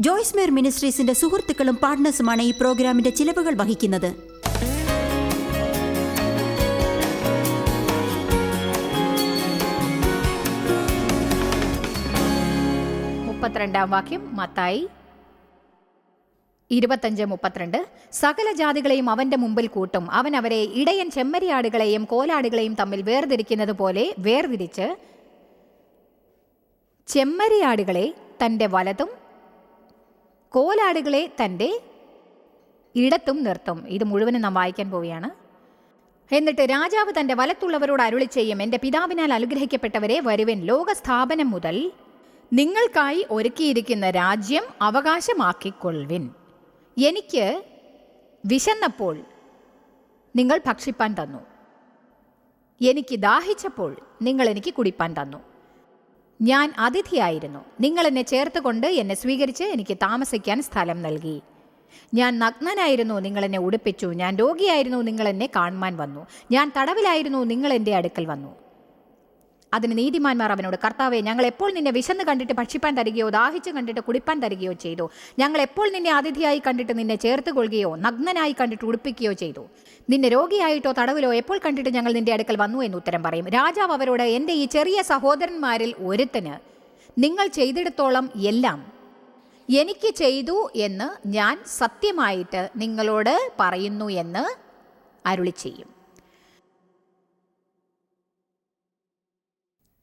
Joyce Meyer മിനിസ്ട്രീസിന്റെ സുഹൃത്തുക്കളും പാർട്ട്നേഴ്സുമാണ് ഈ പ്രോഗ്രാമിന്റെ ചിലവുകൾ വഹിക്കുന്നത്. മുപ്പത്തിരണ്ടാം വാക്യം മത്തായി. ഇരുപത്തഞ്ച് മുപ്പത്തിരണ്ട്. സകല ജാതികളെയും അവന്റെ മുമ്പിൽ കൂട്ടും. അവൻ അവരെ ഇടയൻ ചെമ്മരിയാടുകളെയും കോലാടുകളെയും തമ്മിൽ വേർതിരിക്കുന്നത് പോലെ വേർതിരിച്ച് ചെമ്മരിയാടുകളെ തന്റെ വലതും കോലാടുകളെ തന്റെ ഇടത്തും നിർത്തും. ഇത് മുഴുവനും നാം വായിക്കാൻ പോവുകയാണ്. എന്നിട്ട് രാജാവ് തന്റെ വലത്തുള്ളവരോട് അരുളി ചെയ്യും എന്റെ പിതാവിനാൽ അനുഗ്രഹിക്കപ്പെട്ടവരെ വരുവൻ. ലോകസ്ഥാപനം മുതൽ നിങ്ങൾക്കായി ഒരുക്കിയിരിക്കുന്ന രാജ്യം അവകാശമാക്കിക്കൊള്ളുവിൻ. എനിക്ക് വിശന്നപ്പോൾ നിങ്ങൾ ഭക്ഷിപ്പാൻ തന്നു. എനിക്ക് ദാഹിച്ചപ്പോൾ നിങ്ങൾ എനിക്ക് കുടിപ്പാൻ തന്നു. ഞാൻ അതിഥിയായിരുന്നു. നിങ്ങൾ എന്നെ ചേർത്തുകൊണ്ട് എന്നെ സ്വീകരിച്ച് എനിക്ക് താമസിക്കാൻ സ്ഥലം നൽകി. ഞാൻ നഗ്നനായിരുന്നു നിങ്ങൾ എന്നെ ഉടുപ്പിച്ചു. ഞാൻ രോഗിയായിരുന്നു നിങ്ങൾ എന്നെ കാണുവാൻ വന്നു. ഞാൻ തടവിലായിരുന്നു നിങ്ങൾ എന്റെ അടുക്കൽ വന്നു. അതിന് നീതിമാന്മാർ അവനോട് കർത്താവെ ഞങ്ങൾ എപ്പോൾ നിന്നെ വിശന്ന് കണ്ടിട്ട് ഭക്ഷിപ്പാൻ തരികയോ ദാഹിച്ച് കണ്ടിട്ട് കുടിപ്പാൻ തരികയോ ചെയ്തു? ഞങ്ങൾ എപ്പോൾ നിന്നെ അതിഥിയായി കണ്ടിട്ട് നിന്നെ ചേർത്ത് കൊള്ളുകയോ നഗ്നനായി കണ്ടിട്ട് ഉടുപ്പിക്കുകയോ ചെയ്തു? നിന്നെ രോഗിയായിട്ടോ തടവിലോ എപ്പോൾ കണ്ടിട്ട് ഞങ്ങൾ നിന്റെ അടുക്കൽ വന്നു? എന്ന് ഉത്തരം പറയും. രാജാവ് അവരോട് എന്റെ ഈ ചെറിയ സഹോദരന്മാരിൽ ഒരുത്തന് നിങ്ങൾ ചെയ്തിടത്തോളം എല്ലാം എനിക്ക് ചെയ്തു എന്ന് ഞാൻ സത്യമായിട്ട് നിങ്ങളോട് പറയുന്നു എന്ന് അരുളി ചെയ്യും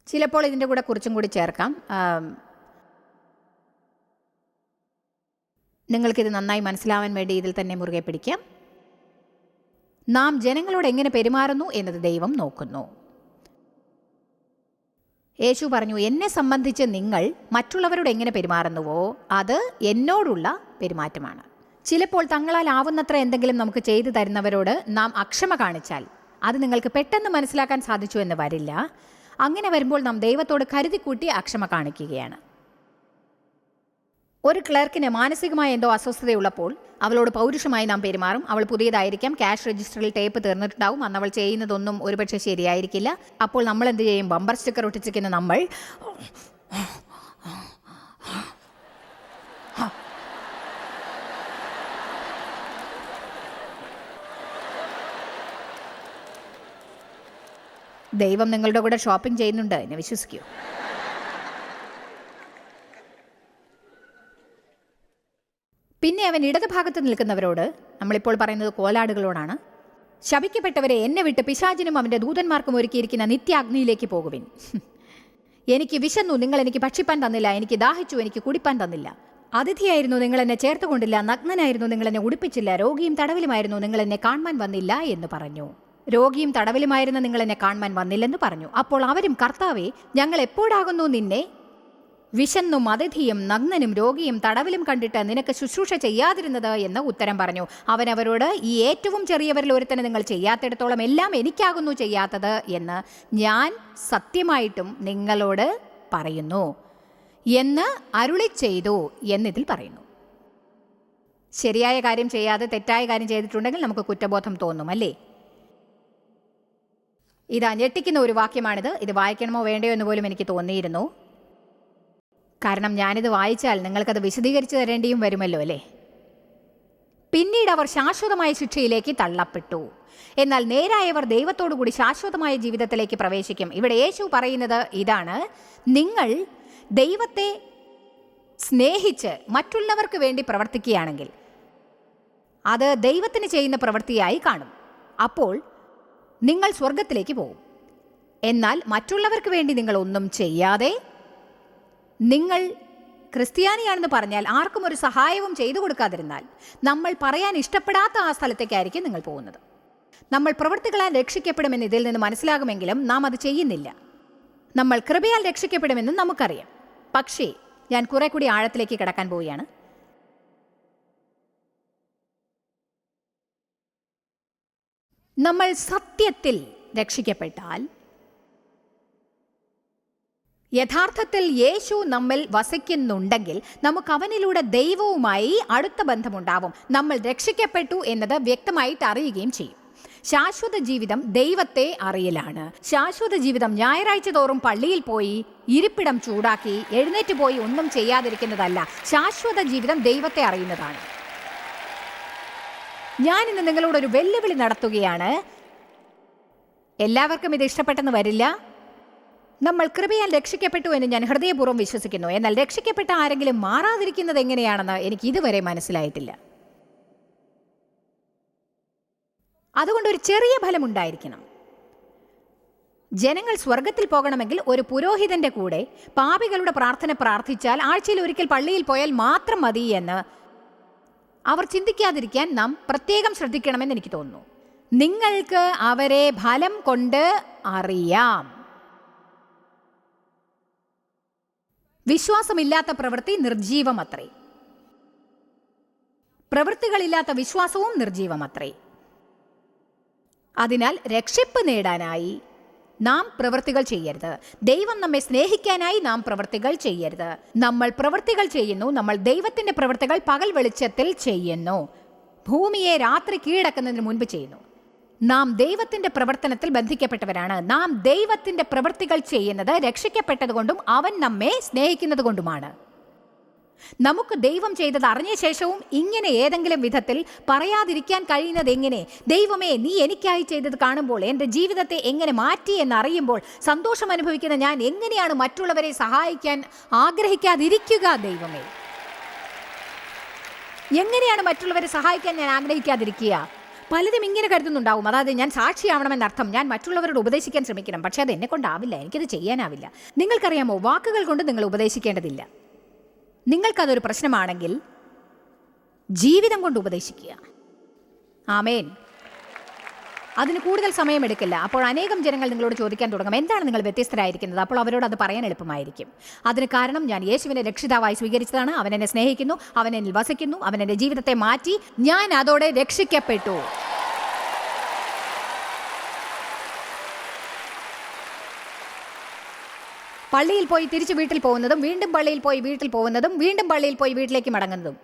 ചിലപ്പോൾ ഇതിന്റെ കൂടെ കുറച്ചും കൂടി ചേർക്കാം. നിങ്ങൾക്കിത് നന്നായി മനസ്സിലാവാൻ വേണ്ടി ഇതിൽ തന്നെ മുറുകെ പിടിക്കാം. നാം ജനങ്ങളോട് എങ്ങനെ പെരുമാറുന്നു എന്നത് ദൈവം നോക്കുന്നു. യേശു പറഞ്ഞു എന്നെ സംബന്ധിച്ച് നിങ്ങൾ മറ്റുള്ളവരോട് എങ്ങനെ പെരുമാറുന്നുവോ അത് എന്നോടുള്ള പെരുമാറ്റമാണ്. ചിലപ്പോൾ തങ്ങളാൽ ആവുന്നത്ര എന്തെങ്കിലും നമുക്ക് ചെയ്തു തരുന്നവരോട് നാം അക്ഷമ കാണിച്ചാൽ അത് നിങ്ങൾക്ക് പെട്ടെന്ന് മനസ്സിലാക്കാൻ സാധിച്ചു എന്ന് വരില്ല. അങ്ങനെ വരുമ്പോൾ നാം ദൈവത്തോട് കരുതിക്കൂട്ടി അക്ഷമ കാണിക്കുകയാണ്. ഒരു ക്ലർക്കിന് മാനസികമായ എന്തോ അസ്വസ്ഥതയുള്ളപ്പോൾ അവളോട് പൗരുഷമായി നാം പെരുമാറും. അവൾ പുതിയതായിരിക്കാം. ക്യാഷ് രജിസ്റ്ററിൽ ടേപ്പ് തീർന്നിട്ടുണ്ടാവും. അന്ന് അവൾ ചെയ്യുന്നതൊന്നും ഒരുപക്ഷെ ശരിയായിരിക്കില്ല. അപ്പോൾ നമ്മൾ എന്ത് ചെയ്യും? ബമ്പർ സ്റ്റിക്കർ ഒട്ടിച്ചിരിക്കുന്ന നമ്മൾ ദൈവം നിങ്ങളുടെ കൂടെ ഷോപ്പിംഗ് ചെയ്യുന്നുണ്ട്. എന്നെ വിശ്വസിക്കൂ. പിന്നെ അവൻ ഇടത് ഭാഗത്ത് നിൽക്കുന്നവരോട് നമ്മളിപ്പോൾ പറയുന്നത് കോലാടുകളോടാണ് ശപിക്കപ്പെട്ടവരെ എന്നെ വിട്ട് പിശാചിനും അവന്റെ ദൂതന്മാർക്കും ഒരുക്കിയിരിക്കുന്ന നിത്യാഗ്നിയിലേക്ക് പോകുവിൻ. എനിക്ക് വിശന്നു നിങ്ങൾ എനിക്ക് ഭക്ഷിപ്പാൻ തന്നില്ല എനിക്ക് ദാഹിച്ചു എനിക്ക് കുടിപ്പാൻ തന്നില്ല. അതിഥിയായിരുന്നു നിങ്ങൾ എന്നെ ചേർത്തുകൊണ്ടില്ല നഗ്നനായിരുന്നു നിങ്ങൾ എന്നെ ഉടുപ്പിച്ചില്ല രോഗിയും തടവിലുമായിരുന്നു നിങ്ങൾ എന്നെ കാണുവാൻ വന്നില്ല എന്ന് പറഞ്ഞു. രോഗിയും തടവിലുമായിരുന്ന നിങ്ങൾ എന്നെ കാണുവാൻ വന്നില്ലെന്ന് പറഞ്ഞു. അപ്പോൾ അവരും കർത്താവെ ഞങ്ങൾ എപ്പോഴാകുന്നു നിന്നെ? വിശന്നും അതിഥിയും നഗ്നനും രോഗിയും തടവിലും കണ്ടിട്ട് നിനക്ക് ശുശ്രൂഷ ചെയ്യാതിരുന്നത്? എന്ന് ഉത്തരം പറഞ്ഞു. അവൻ അവരോട് ഈ ഏറ്റവും ചെറിയവരിൽ ഒരുത്തനെ നിങ്ങൾ ചെയ്യാത്തിടത്തോളം എല്ലാം എനിക്കാകുന്നു ചെയ്യാത്തത് എന്ന് ഞാൻ സത്യമായിട്ടും നിങ്ങളോട് പറയുന്നു എന്ന് അരുളി ചെയ്തു എന്നിതിൽ പറയുന്നു. ശരിയായ കാര്യം ചെയ്യാതെ തെറ്റായ കാര്യം ചെയ്തിട്ടുണ്ടെങ്കിൽ നമുക്ക് കുറ്റബോധം തോന്നും അല്ലേ? ഇതാ ഞെട്ടിക്കുന്ന ഒരു വാക്യമാണിത്. ഇത് വായിക്കണമോ വേണ്ടയോ എന്ന് പോലും എനിക്ക് തോന്നിയിരുന്നു. കാരണം ഞാനിത് വായിച്ചാൽ നിങ്ങൾക്കത് വിശദീകരിച്ചു തരേണ്ടിയും വരുമല്ലോ അല്ലേ? പിന്നീട് അവർ ശാശ്വതമായ ശിക്ഷയിലേക്ക് തള്ളപ്പെട്ടു. എന്നാൽ നേരായവർ ദൈവത്തോടു കൂടി ശാശ്വതമായ ജീവിതത്തിലേക്ക് പ്രവേശിക്കും. ഇവിടെ യേശു പറയുന്നത് ഇതാണ്. നിങ്ങൾ ദൈവത്തെ സ്നേഹിച്ച് മറ്റുള്ളവർക്ക് വേണ്ടി പ്രവർത്തിക്കുകയാണെങ്കിൽ അത് ദൈവത്തിന് ചെയ്യുന്ന പ്രവൃത്തിയായി കാണും. അപ്പോൾ നിങ്ങൾ സ്വർഗത്തിലേക്ക് പോകും. എന്നാൽ മറ്റുള്ളവർക്ക് വേണ്ടി നിങ്ങൾ ഒന്നും ചെയ്യാതെ നിങ്ങൾ ക്രിസ്ത്യാനിയാണെന്ന് പറഞ്ഞാൽ ആർക്കും ഒരു സഹായവും ചെയ്തു കൊടുക്കാതിരുന്നാൽ നമ്മൾ പറയാൻ ഇഷ്ടപ്പെടാത്ത ആ സ്ഥലത്തേക്കായിരിക്കും നിങ്ങൾ പോകുന്നത്. നമ്മൾ പ്രവൃത്തികളാൽ രക്ഷിക്കപ്പെടുമെന്ന് ഇതിൽ നിന്ന് മനസ്സിലാകുമെങ്കിലും നാം അത് ചെയ്യുന്നില്ല. നമ്മൾ കൃപയാൽ രക്ഷിക്കപ്പെടുമെന്ന് നമുക്കറിയാം. പക്ഷേ ഞാൻ കുറെ കൂടി ആഴത്തിലേക്ക് കിടക്കാൻ പോവുകയാണ്. നമ്മൾ സത്യത്തിൽ രക്ഷിക്കപ്പെട്ടാൽ യഥാർത്ഥത്തിൽ യേശു നമ്മിൽ വസിക്കുന്നുണ്ടെങ്കിൽ നമുക്ക് അവനിലൂടെ ദൈവവുമായി അടുത്ത ബന്ധമുണ്ടാവും. നമ്മൾ രക്ഷിക്കപ്പെട്ടു എന്നത് വ്യക്തമായിട്ട് അറിയുകയും ചെയ്യും. ശാശ്വത ജീവിതം ദൈവത്തെ അറിയലാണ്. ശാശ്വത ജീവിതം ഞായറാഴ്ച തോറും പള്ളിയിൽ പോയി ഇരിപ്പിടം ചൂടാക്കി എഴുന്നേറ്റ് പോയി ഒന്നും ചെയ്യാതിരിക്കുന്നതല്ല. ശാശ്വത ജീവിതം ദൈവത്തെ അറിയുന്നതാണ്. ഞാൻ ഇന്ന് നിങ്ങളോട് ഒരു വെല്ലുവിളി നടത്തുകയാണ്. എല്ലാവർക്കും ഇത് ഇഷ്ടപ്പെട്ടെന്ന് വരില്ല. നമ്മൾ കൃപയാൽ രക്ഷിക്കപ്പെട്ടു എന്ന് ഞാൻ ഹൃദയപൂർവം വിശ്വസിക്കുന്നു. എന്നാൽ രക്ഷിക്കപ്പെട്ട ആരെങ്കിലും മാറാതിരിക്കുന്നത് എങ്ങനെയാണെന്ന് എനിക്ക് ഇതുവരെ മനസ്സിലായിട്ടില്ല. അതുകൊണ്ട് ഒരു ചെറിയ ഫലം ഉണ്ടായിരിക്കണം. ജനങ്ങൾ സ്വർഗത്തിൽ പോകണമെങ്കിൽ ഒരു പുരോഹിതന്റെ കൂടെ പാപികളുടെ പ്രാർത്ഥന പ്രാർത്ഥിച്ചാൽ ആഴ്ചയിൽ ഒരിക്കൽ പള്ളിയിൽ പോയാൽ മാത്രം മതി എന്ന് അവർ ചിന്തിക്കാതിരിക്കാൻ നാം പ്രത്യേകം ശ്രദ്ധിക്കണമെന്ന് എനിക്ക് തോന്നുന്നു. നിങ്ങൾക്ക് അവരെ ഫലം കൊണ്ട് അറിയാം. വിശ്വാസമില്ലാത്ത പ്രവൃത്തി നിർജീവമത്രേ. പ്രവൃത്തികളില്ലാത്ത വിശ്വാസവും നിർജീവമത്രേ. അതിനാൽ രക്ഷിപ്പ് നേടാനായി നാം പ്രവൃത്തികൾ ചെയ്യരുത്. ദൈവം നമ്മെ സ്നേഹിക്കാനായി നാം പ്രവൃത്തികൾ ചെയ്യരുത്. നമ്മൾ പ്രവൃത്തികൾ ചെയ്യുന്നു നമ്മൾ ദൈവത്തിന്റെ പ്രവൃത്തികൾ പകൽ വെളിച്ചത്തിൽ ചെയ്യുന്നു. ഭൂമിയെ രാത്രി കീഴടക്കുന്നതിന് മുൻപ് ചെയ്യുന്നു. നാം ദൈവത്തിന്റെ പ്രവർത്തനത്തിൽ ബന്ധിക്കപ്പെട്ടവരാണ്. നാം ദൈവത്തിന്റെ പ്രവൃത്തികൾ ചെയ്യുന്നത് രക്ഷിക്കപ്പെട്ടതുകൊണ്ടും അവൻ നമ്മെ സ്നേഹിക്കുന്നത് കൊണ്ടുമാണ് നമുക്ക് ദൈവം ചെയ്തത് അറിഞ്ഞ ശേഷവും ഇങ്ങനെ ഏതെങ്കിലും വിധത്തിൽ പറയാതിരിക്കാൻ കഴിയുന്നത് എങ്ങനെ? ദൈവമേ നീ എനിക്കായി ചെയ്തത് കാണുമ്പോൾ എന്റെ ജീവിതത്തെ എങ്ങനെ മാറ്റി എന്നറിയുമ്പോൾ സന്തോഷം അനുഭവിക്കുന്ന ഞാൻ എങ്ങനെയാണ് മറ്റുള്ളവരെ സഹായിക്കാൻ ആഗ്രഹിക്കാതിരിക്കുക ദൈവമേ? എങ്ങനെയാണ് മറ്റുള്ളവരെ സഹായിക്കാൻ ഞാൻ ആഗ്രഹിക്കാതിരിക്കുക? പലരും ഇങ്ങനെ കരുതുന്നുണ്ടാവും. അതായത് ഞാൻ സാക്ഷിയാവണമെന്നർത്ഥം ഞാൻ മറ്റുള്ളവരോട് ഉപദേശിക്കാൻ ശ്രമിക്കണം. പക്ഷേ അത് എന്നെ കൊണ്ടാവില്ല എനിക്കത് ചെയ്യാനാവില്ല. നിങ്ങൾക്കറിയാമോ? വാക്കുകൾ കൊണ്ട് നിങ്ങൾ ഉപദേശിക്കേണ്ടതില്ല. നിങ്ങൾക്കതൊരു പ്രശ്നമാണെങ്കിൽ ജീവിതം കൊണ്ട് ഉപദേശിക്കുക. ആമേൻ. അതിന് കൂടുതൽ സമയമെടുക്കില്ല അപ്പോൾ അനേകം ജനങ്ങൾ നിങ്ങളോട് ചോദിക്കാൻ തുടങ്ങും. എന്താണ് നിങ്ങൾ വ്യത്യസ്തരായിരിക്കുന്നത്? അപ്പോൾ അവരോട് അത് പറയാൻ എളുപ്പമായിരിക്കും. അതിന് കാരണം ഞാൻ യേശുവിനെ രക്ഷിതാവായി സ്വീകരിച്ചതാണ്. അവൻ എന്നെ സ്നേഹിക്കുന്നു. അവൻ എന്നിൽ വസിക്കുന്നു. അവൻ എന്റെ ജീവിതത്തെ മാറ്റി. ഞാൻ അതോടെ രക്ഷിക്കപ്പെട്ടു. പള്ളിയിൽ പോയി തിരിച്ച് വീട്ടിൽ പോകുന്നതും വീണ്ടും പള്ളിയിൽ പോയി വീട്ടിൽ പോകുന്നതും വീണ്ടും പള്ളിയിൽ പോയി വീട്ടിലേക്ക് മടങ്ങുന്നതും.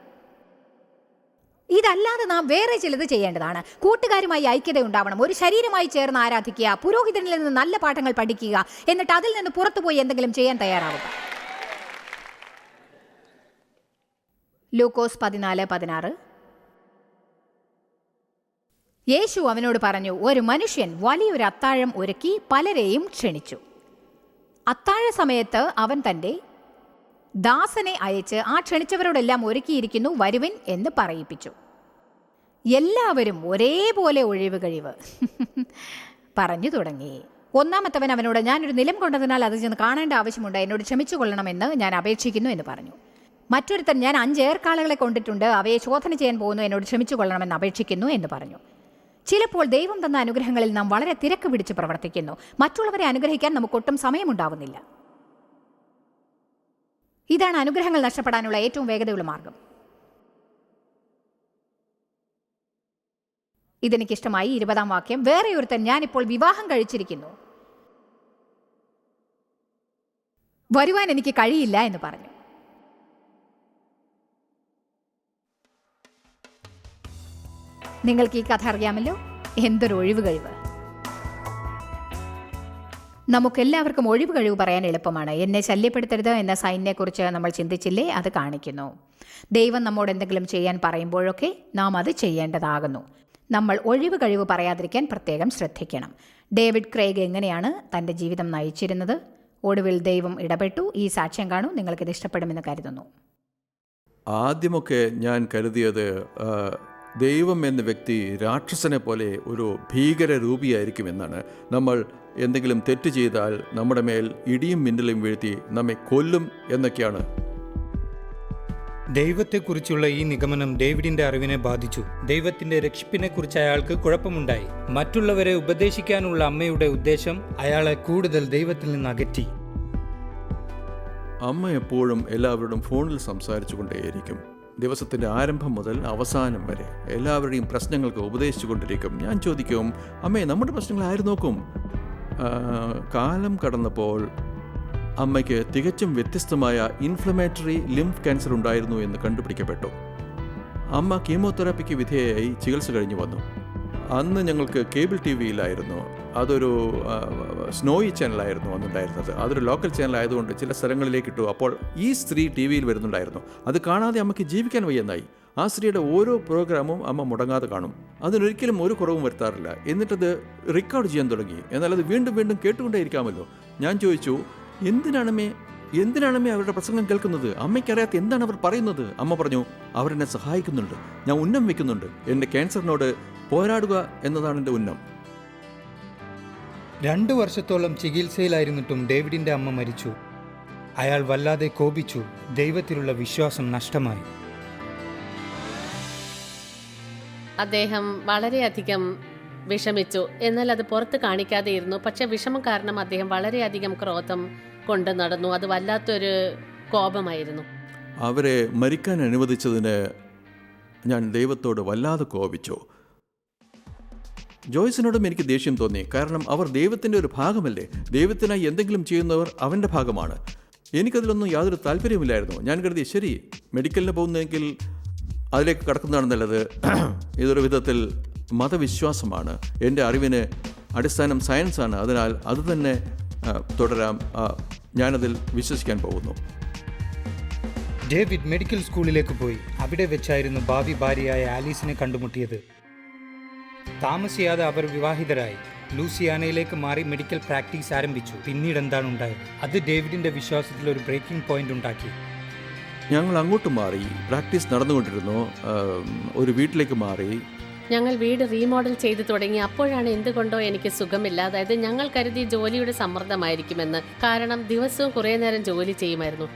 ഇതല്ലാതെ നാം വേറെ ചിലത് ചെയ്യേണ്ടതാണ്. കൂട്ടുകാരുമായി ഐക്യത ഉണ്ടാവണം ഒരു ശരീരമായി ചേർന്ന് ആരാധിക്കുക പുരോഹിതനിൽ നിന്ന് നല്ല പാഠങ്ങൾ പഠിക്കുക എന്നിട്ട് അതിൽ നിന്ന് പുറത്തുപോയി എന്തെങ്കിലും ചെയ്യാൻ തയ്യാറാവുക. ലൂക്കോസ് പതിനാല് പതിനാറ്. യേശു അവനോട് പറഞ്ഞു ഒരു മനുഷ്യൻ വലിയൊരു അത്താഴം ഒരുക്കി പലരെയും ക്ഷണിച്ചു. അത്താഴ സമയത്ത് അവൻ തന്റെ ദാസനെ അയച്ച് ആ ക്ഷണിച്ചവരോടെല്ലാം ഒരുക്കിയിരിക്കുന്നു വരുവിൻ എന്ന് പറയിപ്പിച്ചു. എല്ലാവരും ഒരേപോലെ ഒഴിവ് കഴിവ്. പറഞ്ഞു തുടങ്ങി. ഒന്നാമത്തവൻ അവനോട് ഞാനൊരു നിലം കൊണ്ടതിനാൽ അത് ചെന്ന് കാണേണ്ട ആവശ്യമുണ്ട്. എന്നോട് ക്ഷമിച്ചു കൊള്ളണമെന്ന് ഞാൻ അപേക്ഷിക്കുന്നു എന്ന് പറഞ്ഞു. മറ്റൊരുത്തൻ ഞാൻ അഞ്ച് ഏർക്കാളുകളെ കൊണ്ടിട്ടുണ്ട്. അവയെ ശോധന ചെയ്യാൻ പോകുന്നു. എന്നോട് ക്ഷമിച്ചു കൊള്ളണമെന്ന് അപേക്ഷിക്കുന്നു എന്ന് പറഞ്ഞു. ചിലപ്പോൾ ദൈവം തന്ന അനുഗ്രഹങ്ങളിൽ നാം വളരെ തിരക്ക് പിടിച്ച് പ്രവർത്തിക്കുന്നു. മറ്റുള്ളവരെ അനുഗ്രഹിക്കാൻ നമുക്കൊട്ടും സമയമുണ്ടാവുന്നില്ല. ഇതാണ് അനുഗ്രഹങ്ങൾ നഷ്ടപ്പെടാനുള്ള ഏറ്റവും വേഗതയുള്ള മാർഗം. ഇതെനിക്കിഷ്ടമായി ഇരുപതാം വാക്യം. വേറെ ഒരുത്തൻ ഞാനിപ്പോൾ വിവാഹം കഴിച്ചിരിക്കുന്നു. വരുവാൻ എനിക്ക് കഴിയില്ല എന്ന് പറഞ്ഞു. നിങ്ങൾക്ക് ഈ കഥ അറിയാമല്ലോ? എന്തൊരു ഒഴിവ് കഴിവ്. നമുക്കെല്ലാവർക്കും ഒഴിവ് കഴിവ് പറയാൻ എളുപ്പമാണ്. എന്നെ ശല്യപ്പെടുത്തരുത് എന്ന സൈനിനെക്കുറിച്ച് നമ്മൾ ചിന്തിച്ചില്ലേ? അത് കാണിക്കുന്നു. ദൈവം നമ്മോട് എന്തെങ്കിലും ചെയ്യാൻ പറയുമ്പോഴൊക്കെ നാം അത് ചെയ്യേണ്ടതാകുന്നു. നമ്മൾ ഒഴിവ് കഴിവ് പറയാതിരിക്കാൻ പ്രത്യേകം ശ്രദ്ധിക്കണം. ഡേവിഡ് ക്രേഗ് എങ്ങനെയാണ് തന്റെ ജീവിതം നയിച്ചിരുന്നത്? ഒടുവിൽ ദൈവം ഇടപെട്ടു. ഈ സാക്ഷ്യം കാണൂ. നിങ്ങൾക്കിത് ഇഷ്ടപ്പെടുമെന്ന് കരുതുന്നു. ആദ്യമൊക്കെ ഞാൻ കരുതിയത് ദൈവം എന്ന വ്യക്തി രാക്ഷസനെ പോലെ ഒരു ഭീകര രൂപിയായിരിക്കുമെന്നാണ് നമ്മൾ എന്തെങ്കിലും തെറ്റ് ചെയ്താൽ നമ്മുടെ മേൽ ഇടിയും മിന്നലും വീഴ്ത്തി നമ്മെ കൊല്ലും എന്നൊക്കെയാണ്. ദൈവത്തെക്കുറിച്ചുള്ള ഈ നിഗമനം ഡേവിഡിന്റെ അറിവിനെ ബാധിച്ചു. ദൈവത്തിന്റെ രക്ഷിപ്പിനെക്കുറിച്ച് അയാൾക്ക് കുഴപ്പമുണ്ടായി. മറ്റുള്ളവരെ ഉപദേശിക്കാനുള്ള അമ്മയുടെ ഉദ്ദേശം അയാളെ കൂടുതൽ ദൈവത്തിൽ നിന്ന് അകറ്റി. അമ്മ എപ്പോഴും എല്ലാവരോടും ഫോണിൽ സംസാരിച്ചു കൊണ്ടേയിരിക്കും ദിവസത്തിന്റെ ആരംഭം മുതൽ അവസാനം വരെ എല്ലാവരുടെയും പ്രശ്നങ്ങൾക്ക് ഉപദേശിച്ചു കൊണ്ടിരിക്കും. ഞാൻ ചോദിക്കും അമ്മേ നമ്മുടെ പ്രശ്നങ്ങൾ ആര് നോക്കും? കാലം കടന്നപ്പോൾ അമ്മയ്ക്ക് തികച്ചും വ്യത്യസ്തമായ ഇൻഫ്ലമേറ്ററി ലിംഫ് ക്യാൻസർ ഉണ്ടായിരുന്നു എന്ന് കണ്ടുപിടിക്കപ്പെട്ടു. അമ്മ കീമോതെറാപ്പിക്ക് വിധേയയായി ചികിത്സ കഴിഞ്ഞു വന്നു. അന്ന് ഞങ്ങൾക്ക് കേബിൾ ടി വിയിലായിരുന്നു അതൊരു സ്നോയി ചാനലായിരുന്നു അന്നുണ്ടായിരുന്നത്. അതൊരു ലോക്കൽ ചാനലായതുകൊണ്ട് ചില സ്ഥലങ്ങളിലേക്ക് ഇട്ടു അപ്പോൾ ഈ സ്ത്രീ ടി വിയിൽ വരുന്നുണ്ടായിരുന്നു. അത് കാണാതെ അമ്മയ്ക്ക് ജീവിക്കാൻ വയ്യെന്നായി. ആ സ്ത്രീയുടെ ഓരോ പ്രോഗ്രാമും അമ്മ മുടങ്ങാതെ കാണും. അതിനൊരിക്കലും ഒരു കുറവും വരുത്താറില്ല. എന്നിട്ടത് റെക്കോർഡ് ചെയ്യാൻ തുടങ്ങി. എന്നാൽ അത് വീണ്ടും വീണ്ടും കേട്ടുകൊണ്ടേയിരിക്കാമല്ലോ. ഞാൻ ചോദിച്ചു എന്തിനാണമ്മേ എന്തിനാണമ്മേ അവരുടെ പ്രസംഗം കേൾക്കുന്നത്? അമ്മയ്ക്കറിയാത്ത എന്താണ് അവർ പറയുന്നത്? അമ്മ പറഞ്ഞു അവരെന്നെ സഹായിക്കുന്നുണ്ട്. ഞാൻ ഉന്നം വെക്കുന്നുണ്ട്. എന്റെ ക്യാൻസറിനോട് പോരാടുക എന്നതാണ് എന്റെ ഉന്നം. രണ്ടു വർഷത്തോളം ചികിത്സയിലായിരുന്നിട്ടും ഡേവിഡിന്റെ അമ്മ മരിച്ചു. അയാൾ വല്ലാതെ കോപിച്ചു. ദൈവത്തിലുള്ള വിശ്വാസം നഷ്ടമായി. അദ്ദേഹം വളരെയധികം വിഷമിച്ചു. എന്നാൽ അത് പുറത്ത് കാണിക്കാതെ ഇരുന്നു. പക്ഷെ വിഷമം കാരണം അദ്ദേഹം വളരെയധികം ക്രോധം കൊണ്ട് നടന്നു. അത് വല്ലാത്തൊരു കോപമായിരുന്നു. അവരെ മരിക്കാൻ അനുവദിച്ചതിന് ഞാൻ ദൈവത്തോട് വല്ലാതെ കോപിച്ചു. ജോയ്സിനോടും എനിക്ക് ദേഷ്യം തോന്നി. കാരണം അവർ ദൈവത്തിന്റെ ഒരു ഭാഗമല്ലേ? ദൈവത്തിനായി എന്തെങ്കിലും ചെയ്യുന്നവർ അവന്റെ ഭാഗമാണ്. എനിക്കതിലൊന്നും യാതൊരു താല്പര്യമില്ലായിരുന്നു ഞാൻ കരുതി ശരി മെഡിക്കലിന് പോകുന്നെങ്കിൽ അതിലേക്ക് കടക്കുന്നതാണ് നല്ലത്. ഇതൊരു വിധത്തിൽ മതവിശ്വാസമാണ്. എന്റെ അറിവിന് അടിസ്ഥാനം സയൻസാണ് അതിനാൽ അത് തന്നെ തുടരാം. ഞാനതിൽ വിശ്വസിക്കാൻ പോകുന്നു. ഡേവിഡ് മെഡിക്കൽ സ്കൂളിലേക്ക് പോയി. അവിടെ വെച്ചായിരുന്നു ഭാവി ഭാര്യയായ ആലീസിനെ കണ്ടുമുട്ടിയത്. താമസിയാതെ അവർ വിവാഹിതരായി. ലൂസിയാനയിലേക്ക് മാറി മെഡിക്കൽ പ്രാക്ടീസ് ആരംഭിച്ചു. പിന്നീട് എന്താണ് ഉണ്ടായത്? അത് ഡേവിഡിന്റെ വിശ്വാസത്തിൽ ഒരു ബ്രേക്കിംഗ് പോയിന്റ് ഉണ്ടാക്കി. ഞങ്ങൾ അങ്ങോട്ട് മാറി പ്രാക്ടീസ് നടന്നുകൊണ്ടിരുന്നു. ഒരു വീട്ടിലേക്ക് മാറി. ഞങ്ങൾ വീട് റീമോഡൽ ചെയ്തു തുടങ്ങി. അപ്പോഴാണ് എന്തുകൊണ്ടോ എനിക്ക് സുഖമില്ല. അതായത് ഞങ്ങൾ കരുതി ജോലിയുടെ സമ്മർദ്ദമായിരിക്കുമെന്ന്. കാരണം ദിവസവും കുറേ നേരം ജോലി ചെയ്യുമായിരുന്നു.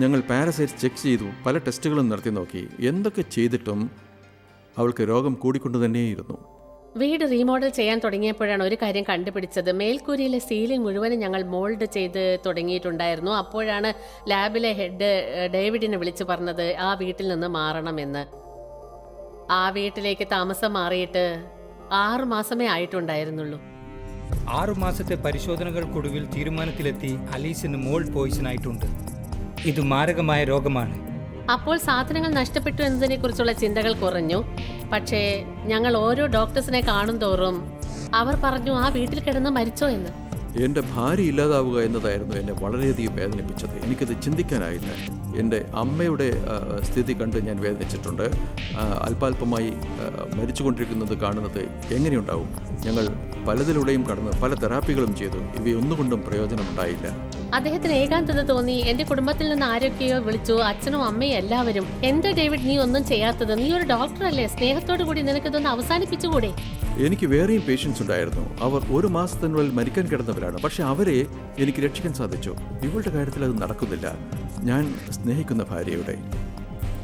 ഞങ്ങൾ പാരസൈറ്റ് ചെക്ക് ചെയ്തു. പല ടെസ്റ്റുകളും നടത്തി നോക്കി. എന്തൊക്കെ ചെയ്തിട്ടും അവൾക്ക് രോഗം കൂടിക്കൊണ്ട് തന്നെയിരുന്നു വീട് റീമോഡൽ ചെയ്യാൻ തുടങ്ങിയപ്പോഴാണ് ഒരു കാര്യം കണ്ടുപിടിച്ചത്. മേൽക്കൂരയിലെ സീലിംഗ് മുഴുവനും ഞങ്ങൾ മോൾഡ് ചെയ്ത് തുടങ്ങിയിട്ടുണ്ടായിരുന്നു. അപ്പോഴാണ് ലാബിലെ ഹെഡ് ഡേവിഡിനെ വിളിച്ചു പറഞ്ഞത് ആ വീട്ടിൽ നിന്ന് മാറണമെന്ന്. ആ വീട്ടിലേക്ക് താമസം മാറിയിട്ട് ആറു മാസമേ ആയിട്ടുണ്ടായിരുന്നുള്ളൂ. ആറു മാസത്തെ പരിശോധനകൾക്കൊടുവിൽ തീരുമാനത്തിലെത്തി അലീസിന് മോൾഡ് പോയിസൺ ആയിട്ടുണ്ട്. ഇത് മാരകമായ രോഗമാണ്. അപ്പോൾ സാധനങ്ങൾ നഷ്ടപ്പെട്ടു എന്നതിനെ കുറിച്ചുള്ള ചിന്തകൾ കുറഞ്ഞു. പക്ഷേ ഞങ്ങൾ ഓരോ ഡോക്ടേഴ്സിനെ കാണും തോറും അവർ പറഞ്ഞു ആ വീട്ടിൽ കിടന്ന് മരിച്ചോ എന്ന്. എന്റെ ഭാര്യ ഇല്ലാതാവുക എന്നതായിരുന്നു എന്നെ വളരെയധികം വേദനിപ്പിച്ചത്. എനിക്കത് ചിന്തിക്കാനായില്ല. എന്റെ അമ്മയുടെ സ്ഥിതി കണ്ട് ഞാൻ വേദനിച്ചിട്ടുണ്ട്. അല്പാൽപമായി മരിച്ചുകൊണ്ടിരിക്കുന്നത് കാണുന്നത് എങ്ങനെയുണ്ടാവും? ഞങ്ങൾ പലതിലൂടെയും കടന്ന് പല തെറാപ്പികളും ചെയ്തു. ഇവയൊന്നുകൊണ്ടും പ്രയോജനമുണ്ടായില്ല. അദ്ദേഹത്തിന് ഏകാന്തത തോന്നി. എന്റെ കുടുംബത്തിൽ നിന്ന് ആരൊക്കെയോ വിളിച്ചു. അച്ഛനും അമ്മയും എല്ലാവരും എന്താ ഡേവിഡ് നീ ഒന്നും ചെയ്യാത്തത്? നീ ഒരു ഡോക്ടറല്ലേ സ്നേഹത്തോടു കൂടി നിനക്കിതൊന്ന് അവസാനിപ്പിച്ചുകൂടെ? എനിക്ക് വേറെയും പേഷ്യൻസ് ഉണ്ടായിരുന്നു. അവർ ഒരു മാസത്തിനുള്ളിൽ മരിക്കാൻ കിടന്നവരാണ്. പക്ഷെ അവരെ എനിക്ക് രക്ഷിക്കാൻ സാധിച്ചു. ഇവളുടെ കാര്യത്തിൽ അത് നടക്കുന്നില്ല. ഞാൻ സ്നേഹിക്കുന്ന ഭാര്യയുടെ.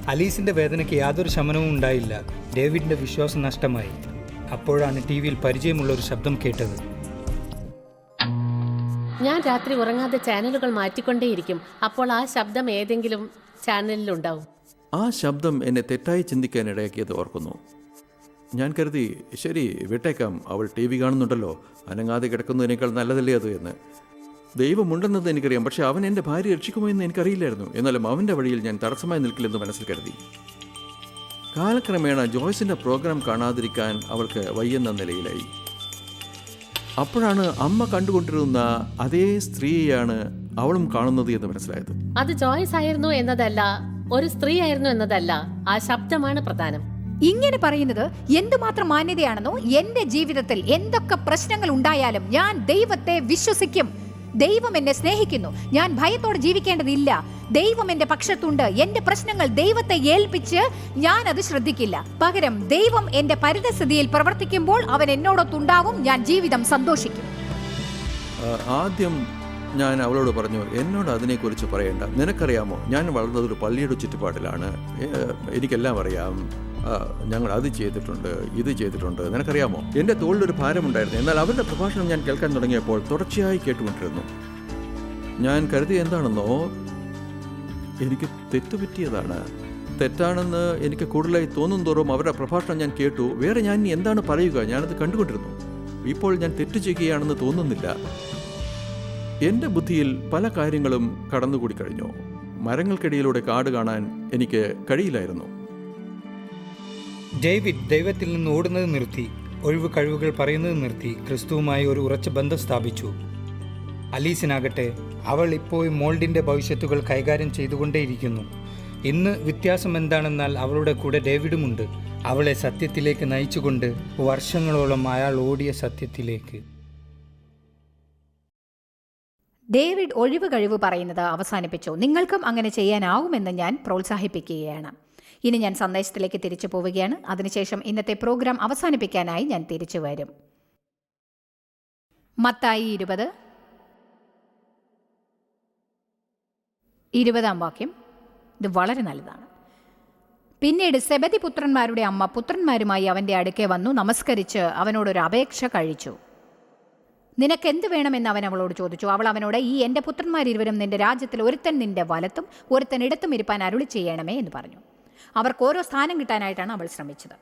അലീസിന്റെ വേദനയ്ക്ക് യാതൊരു ശമനവും ഉണ്ടായില്ല. ഡേവിഡിന്റെ വിശ്വാസം നഷ്ടമായി. അപ്പോഴാണ് ടി വിയിൽ പരിചയമുള്ള ഒരു ശബ്ദം കേട്ടത്. ഞാൻ രാത്രി ഉറങ്ങാതെ ചാനലുകൾ മാറ്റിക്കൊണ്ടേയിരിക്കും. അപ്പോൾ ആ ശബ്ദം ഏതെങ്കിലും ചാനലിലുണ്ടാവും. ആ ശബ്ദം എന്നെ തെറ്റായി ചിന്തിക്കാൻ ഇടയാക്കിയത് ഓർക്കുന്നു. ഞാൻ കരുതി ശരി വിട്ടേക്കാം. അവൾ ടി വി കാണുന്നുണ്ടല്ലോ. അനങ്ങാതെ കിടക്കുന്നതിനേക്കാൾ നല്ലതല്ലേ അത് എന്ന്. ദൈവമുണ്ടെന്നത് എനിക്കറിയാം. പക്ഷെ അവൻ എന്റെ ഭാര്യ രക്ഷിക്കുമോ എന്ന് എനിക്കറിയില്ലായിരുന്നു. എന്നാലും അവന്റെ വഴിയിൽ ഞാൻ തടസ്സമായി നിൽക്കില്ലെന്ന് മനസ്സിൽ കരുതി. കാലക്രമേണ ജോയ്സിന്റെ പ്രോഗ്രാം കാണാതിരിക്കാൻ അവൾക്ക് വയ്യെന്ന നിലയിലായി. അപ്പോഴാണ് അമ്മ കണ്ടുകൊണ്ടിരുന്ന അതേ സ്ത്രീയാണ് അവളും കാണുന്നത് എന്ന് മനസ്സിലായത്. അത് ജോയ്സ് ആയിരുന്നു എന്നതല്ല ഒരു സ്ത്രീ ആയിരുന്നു എന്നതല്ല ആ ശബ്ദമാണ് പ്രധാനം. ഇങ്ങനെ പറയുന്നത് എന്തുമാത്രം മാന്യതയാണെന്നോ എന്റെ ജീവിതത്തിൽ എന്തൊക്കെ പ്രശ്നങ്ങൾ ഉണ്ടായാലും ഞാൻ ദൈവത്തെ വിശ്വസിക്കും. ദൈവം എന്നെ സ്നേഹിക്കുന്നു. ഞാൻ ഭയത്തോടെ ജീവിക്കേണ്ടതില്ല. ദൈവം എന്റെ പക്ഷത്തുണ്ട്. എന്റെ പ്രശ്നങ്ങൾ ദൈവത്തെ ഏൽപ്പിച്ച് ഞാൻ അത് ശ്രദ്ധിക്കില്ല. പകരം ദൈവം എന്റെ പരിതസ്ഥിതിയിൽ പ്രവർത്തിക്കുമ്പോൾ അവൻ എന്നോടൊത്തുണ്ടാവും. ഞാൻ ജീവിതം സന്തോഷിക്കും. ആദ്യം ഞാൻ അവളോട് പറഞ്ഞു എന്നോട് അതിനെക്കുറിച്ച് പറയേണ്ട. നിനക്കറിയാമോ? ഞാൻ വളർന്നത് ഒരു പള്ളിയുടെ ചുറ്റുപാടിലാണ്. എനിക്കെല്ലാം അറിയാം. ഞങ്ങൾ അത് ചെയ്തിട്ടുണ്ട് ഇത് ചെയ്തിട്ടുണ്ട്. നിനക്കറിയാമോ? എന്റെ തോളിലൊരു ഭാരമുണ്ടായിരുന്നു. എന്നാൽ അവരുടെ പ്രഭാഷണം ഞാൻ കേൾക്കാൻ തുടങ്ങിയപ്പോൾ തുടർച്ചയായി കേട്ടുകൊണ്ടിരുന്നു. ഞാൻ കരുതി എന്താണെന്നോ? എനിക്ക് തെറ്റുപറ്റിയതാണ്. തെറ്റാണെന്ന് എനിക്ക് കൂടുതലായി തോന്നും തോറും അവരുടെ പ്രഭാഷണം ഞാൻ കേട്ടു. വേറെ ഞാൻ എന്താണ് പറയുക? ഞാനത് കണ്ടുകൊണ്ടിരുന്നു. ഇപ്പോൾ ഞാൻ തെറ്റു ചെയ്യുകയാണെന്ന് തോന്നുന്നില്ല. എന്റെ ബുദ്ധിയിൽ പല കാര്യങ്ങളും കടന്നുകൂടി കഴിഞ്ഞു. മരങ്ങൾക്കിടയിലൂടെ കാട് കാണാൻ എനിക്ക് കഴിയില്ലായിരുന്നു. ഡേവിഡ് ദൈവത്തിൽ നിന്ന് ഓടുന്നത് നിർത്തി ഒഴിവ് കഴിവുകൾ പറയുന്നത് നിർത്തി ക്രിസ്തുവുമായി ഒരു ഉറച്ച ബന്ധം സ്ഥാപിച്ചു. അലീസിനാകട്ടെ അവൾ ഇപ്പോൾ മോൾഡിന്റെ ഭവിഷ്യത്തുകൾ കൈകാര്യം ചെയ്തുകൊണ്ടേയിരിക്കുന്നു. ഇന്ന് വ്യത്യാസം എന്താണെന്നാൽ അവളുടെ കൂടെ ഡേവിഡുമുണ്ട്. അവളെ സത്യത്തിലേക്ക് നയിച്ചുകൊണ്ട് വർഷങ്ങളോളം അയാൾ ഓടിയ സത്യത്തിലേക്ക്. ഡേവിഡ് ഒഴിവ് കഴിവ് പറയുന്നത് അവസാനിപ്പിച്ചു. നിങ്ങൾക്കും അങ്ങനെ ചെയ്യാനാവുമെന്ന് ഞാൻ പ്രോത്സാഹിപ്പിക്കുകയാണ്. ഇനി ഞാൻ സന്ദേശത്തിലേക്ക് തിരിച്ചു പോവുകയാണ്. അതിനുശേഷം ഇന്നത്തെ പ്രോഗ്രാം അവസാനിപ്പിക്കാനായി ഞാൻ തിരിച്ചു വരും. മത്തായി ഇരുപത്. ഇരുപതാം വാക്യം. ഇത് വളരെ നല്ലതാണ്. പിന്നീട് സെബതി പുത്രന്മാരുടെ അമ്മ പുത്രന്മാരുമായി അവന്റെ അടുക്കെ വന്നു നമസ്കരിച്ച് അവനോടൊരു അപേക്ഷ കഴിച്ചു. നിനക്ക് എന്ത് വേണമെന്ന് അവൻ അവളോട് ചോദിച്ചു. അവൾ അവനോട് ഈ എന്റെ പുത്രന്മാരിരുവരും നിന്റെ രാജ്യത്തിൽ ഒരുത്തൻ നിന്റെ വലത്തും ഒരുത്തൻ ഇടത്തും ഇരുപ്പാൻ അരുളി ചെയ്യണമേ എന്ന് പറഞ്ഞു. അവർക്ക് ഓരോ സ്ഥാനം കിട്ടാനായിട്ടാണ് അവൾ ശ്രമിച്ചത്.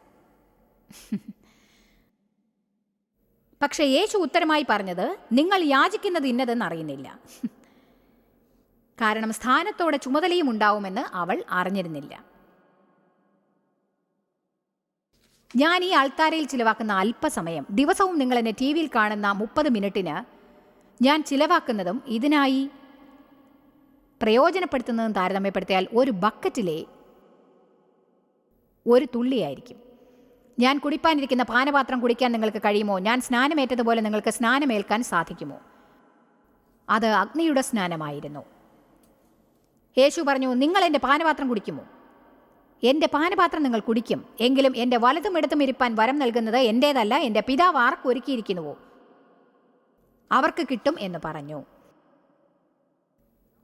പക്ഷേ യേശു ഉത്തരമായി പറഞ്ഞത് നിങ്ങൾ യാചിക്കുന്നത് ഇന്നതെന്ന് അറിയുന്നില്ല. കാരണം സ്ഥാനത്തോടെ ചുമതലയും ഉണ്ടാവുമെന്ന് അവൾ അറിഞ്ഞിരുന്നില്ല. ഞാൻ ഈ ആൾത്താരയിൽ ചിലവാക്കുന്ന അല്പസമയം ദിവസവും നിങ്ങൾ എന്നെ ടി വിയിൽ കാണുന്ന മുപ്പത് മിനിറ്റിന് ഞാൻ ചിലവാക്കുന്നതും ഇതിനായി പ്രയോജനപ്പെടുത്തുന്നതും താരതമ്യപ്പെടുത്തിയാൽ ഒരു ബക്കറ്റിലെ ഒരു തുള്ളിയായിരിക്കും. ഞാൻ കുടിപ്പാനിരിക്കുന്ന പാനപാത്രം കുടിക്കാൻ നിങ്ങൾക്ക് കഴിയുമോ? ഞാൻ സ്നാനമേറ്റതുപോലെ നിങ്ങൾക്ക് സ്നാനമേൽക്കാൻ സാധിക്കുമോ? അത് അഗ്നിയുടെ സ്നാനമായിരുന്നു. യേശു പറഞ്ഞു നിങ്ങൾ എന്റെ പാനപാത്രം കുടിക്കുമോ? എന്റെ പാനപാത്രം നിങ്ങൾ കുടിക്കും. എങ്കിലും എന്റെ വലതും ഇടത്തും ഇരിപ്പാൻ വരം നൽകുന്നത് എന്റേതല്ല എന്റെ പിതാവ് ആർക്ക് ഒരുക്കിയിരിക്കുന്നുവോ? അവർക്ക് കിട്ടും എന്ന് പറഞ്ഞു.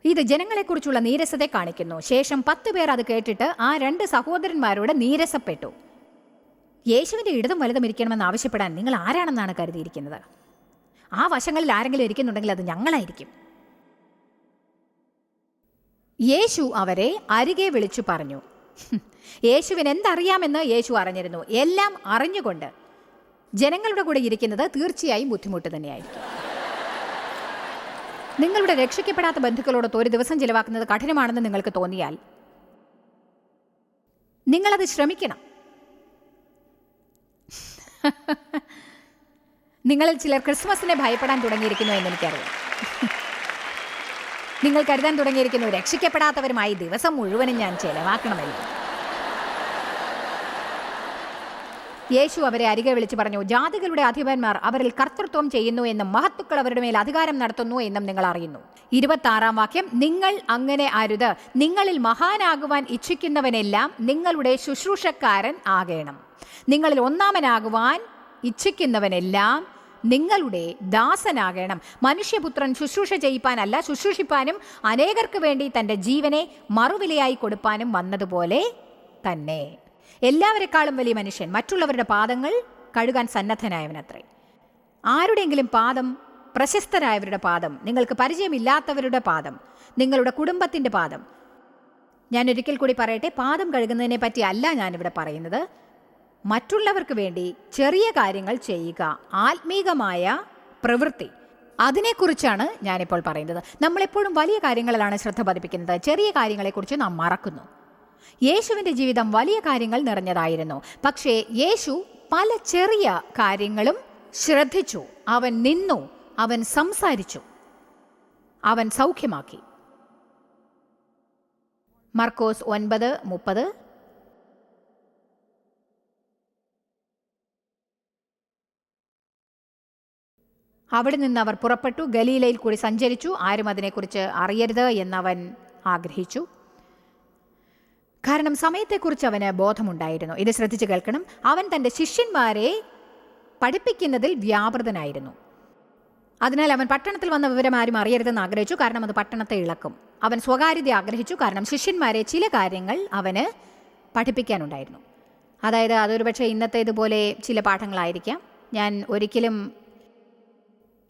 ഇത് ജനങ്ങളെക്കുറിച്ചുള്ള നീരസത്തെ കാണിക്കുന്നു. ശേഷം പത്ത് പേർ അത് കേട്ടിട്ട് ആ രണ്ട് സഹോദരന്മാരോട് നീരസപ്പെട്ടു. യേശുവിന്റെ ഇടതും വലതും ഇരിക്കണമെന്ന് ആവശ്യപ്പെടാൻ നിങ്ങൾ ആരാണെന്നാണ് കരുതിയിരിക്കുന്നത്? ആ വശങ്ങളിൽ ആരെങ്കിലും ഇരിക്കുന്നുണ്ടെങ്കിൽ അത് ഞങ്ങളായിരിക്കും. യേശു അവരെ അരികെ വിളിച്ചു പറഞ്ഞു. യേശുവിന് എന്തറിയാമെന്ന് യേശു അറിഞ്ഞിരുന്നു. എല്ലാം അറിഞ്ഞുകൊണ്ട് ജനങ്ങളുടെ കൂടെ ഇരിക്കുന്നത് തീർച്ചയായും ബുദ്ധിമുട്ട് തന്നെയായിരിക്കും. നിങ്ങളുടെ രക്ഷിക്കപ്പെടാത്ത ബന്ധുക്കളോടൊത്ത് ഒരു ദിവസം ചിലവാക്കുന്നത് കഠിനമാണെന്ന് നിങ്ങൾക്ക് തോന്നിയാൽ നിങ്ങളത് ശ്രമിക്കണം. നിങ്ങളിൽ ചിലർ ക്രിസ്മസിനെ ഭയപ്പെടാൻ തുടങ്ങിയിരിക്കുന്നു എന്ന് എനിക്കറിയാം. നിങ്ങൾ കരുതാൻ തുടങ്ങിയിരിക്കുന്നു രക്ഷിക്കപ്പെടാത്തവരുമായി ദിവസം മുഴുവനും ഞാൻ ചെലവാക്കണമല്ലോ യേശു അവരെ അരികെ വിളിച്ചു പറഞ്ഞു ജാതികളുടെ അധിപന്മാർ അവരിൽ കർത്തൃത്വം ചെയ്യുന്നു എന്നും മഹത്തുക്കൾ അവരുടെ മേൽ അധികാരം നടത്തുന്നു എന്നും നിങ്ങൾ അറിയുന്നു. ഇരുപത്താറാം വാക്യം നിങ്ങൾ അങ്ങനെ അരുത്. നിങ്ങളിൽ മഹാനാകുവാൻ ഇച്ഛിക്കുന്നവനെല്ലാം നിങ്ങളുടെ ശുശ്രൂഷക്കാരൻ ആകേണം. നിങ്ങളിൽ ഒന്നാമനാകുവാൻ ഇച്ഛിക്കുന്നവനെല്ലാം നിങ്ങളുടെ ദാസനാകണം. മനുഷ്യപുത്രൻ ശുശ്രൂഷ ചെയ്യിപ്പാനല്ല ശുശ്രൂഷിപ്പാനും അനേകർക്ക് വേണ്ടി തന്റെ ജീവനെ മറുവിലയായി കൊടുപ്പാനും വന്നതുപോലെ തന്നെ. എല്ലാവരെക്കാളും വലിയ മനുഷ്യൻ. മറ്റുള്ളവരുടെ പാദങ്ങൾ കഴുകാൻ സന്നദ്ധനായവനത്രേ. ആരുടെയെങ്കിലും പാദം പ്രശസ്തരായവരുടെ പാദം നിങ്ങൾക്ക് പരിചയമില്ലാത്തവരുടെ പാദം നിങ്ങളുടെ കുടുംബത്തിന്റെ പാദം. ഞാൻ ഒരിക്കൽ കൂടി പറയട്ടെ പാദം കഴുകുന്നതിനെ പറ്റി അല്ല ഞാനിവിടെ പറയുന്നത്. മറ്റുള്ളവർക്ക് വേണ്ടി ചെറിയ കാര്യങ്ങൾ ചെയ്യുക ആത്മീകമായ പ്രവൃത്തി. അതിനെക്കുറിച്ചാണ് ഞാനിപ്പോൾ പറയുന്നത്. നമ്മളെപ്പോഴും വലിയ കാര്യങ്ങളിലാണ് ശ്രദ്ധ പതിപ്പിക്കുന്നത്. ചെറിയ കാര്യങ്ങളെക്കുറിച്ച് നാം മറക്കുന്നു. യേശുവിന്റെ ജീവിതം വലിയ കാര്യങ്ങൾ നിറഞ്ഞതായിരുന്നു. പക്ഷേ യേശു പല ചെറിയ കാര്യങ്ങളും ശ്രദ്ധിച്ചു. അവൻ നിന്നു അവൻ സംസാരിച്ചു അവൻ സൗഖ്യമാക്കി. മർക്കോസ് ഒൻപത് മുപ്പത്. അവിടെ നിന്ന് അവർ പുറപ്പെട്ടു. ഗലീലയിൽ കൂടി സഞ്ചരിച്ചു. ആരും അതിനെക്കുറിച്ച് അറിയരുത് എന്നവൻ ആഗ്രഹിച്ചു. കാരണം സമയത്തെക്കുറിച്ച് അവന് ബോധമുണ്ടായിരുന്നു. ഇത് ശ്രദ്ധിച്ച് കേൾക്കണം. അവൻ തന്റെ ശിഷ്യന്മാരെ പഠിപ്പിക്കുന്നതിൽ വ്യാപൃതനായിരുന്നു. അതിനാൽ അവൻ പട്ടണത്തിൽ വന്ന വിവരം ആരും അറിയരുതെന്ന് ആഗ്രഹിച്ചു. കാരണം അത് പട്ടണത്തെ ഇളക്കും. അവൻ സ്വകാര്യത ആഗ്രഹിച്ചു. കാരണം ശിഷ്യന്മാരെ ചില കാര്യങ്ങൾ അവന് പഠിപ്പിക്കാനുണ്ടായിരുന്നു. അതായത് അതൊരു പക്ഷേ ഇന്നത്തേതുപോലെ ചില പാഠങ്ങളായിരിക്കാം. ഞാൻ ഒരിക്കലും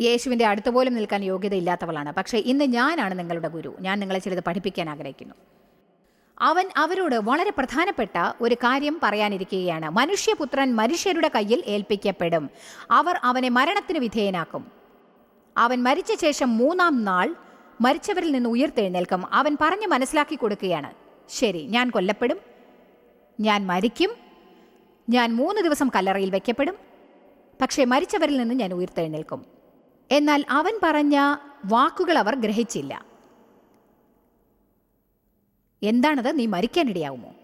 യേശുവിന്റെ അടുത്ത് പോലും നിൽക്കാൻ യോഗ്യതയില്ലാത്തവളാണ്. പക്ഷേ ഇന്ന് ഞാനാണ് നിങ്ങളുടെ ഗുരു. ഞാൻ നിങ്ങളെ ചിലത് പഠിപ്പിക്കാൻ ആഗ്രഹിക്കുന്നു. അവൻ അവരോട് വളരെ പ്രധാനപ്പെട്ട ഒരു കാര്യം പറയാനിരിക്കുകയാണ്. മനുഷ്യപുത്രൻ മനുഷ്യരുടെ കയ്യിൽ ഏൽപ്പിക്കപ്പെടും. അവർ അവനെ മരണത്തിന് വിധേയനാക്കും. അവൻ മരിച്ച ശേഷം മൂന്നാം നാൾ മരിച്ചവരിൽ നിന്ന് ഉയർത്തെഴുന്നേൽക്കും. അവൻ പറഞ്ഞ് മനസ്സിലാക്കി കൊടുക്കുകയാണ്. ശരി ഞാൻ കൊല്ലപ്പെടും. ഞാൻ മരിക്കും. ഞാൻ മൂന്ന് ദിവസം കല്ലറയിൽ വയ്ക്കപ്പെടും പക്ഷേ മരിച്ചവരിൽ നിന്ന് ഞാൻ ഉയർത്തെഴുന്നേൽക്കും. എന്നാൽ അവൻ പറഞ്ഞ വാക്കുകൾ അവർ ഗ്രഹിച്ചില്ല. എന്താണത്? നീ മരിക്കാനിടയാവുമോ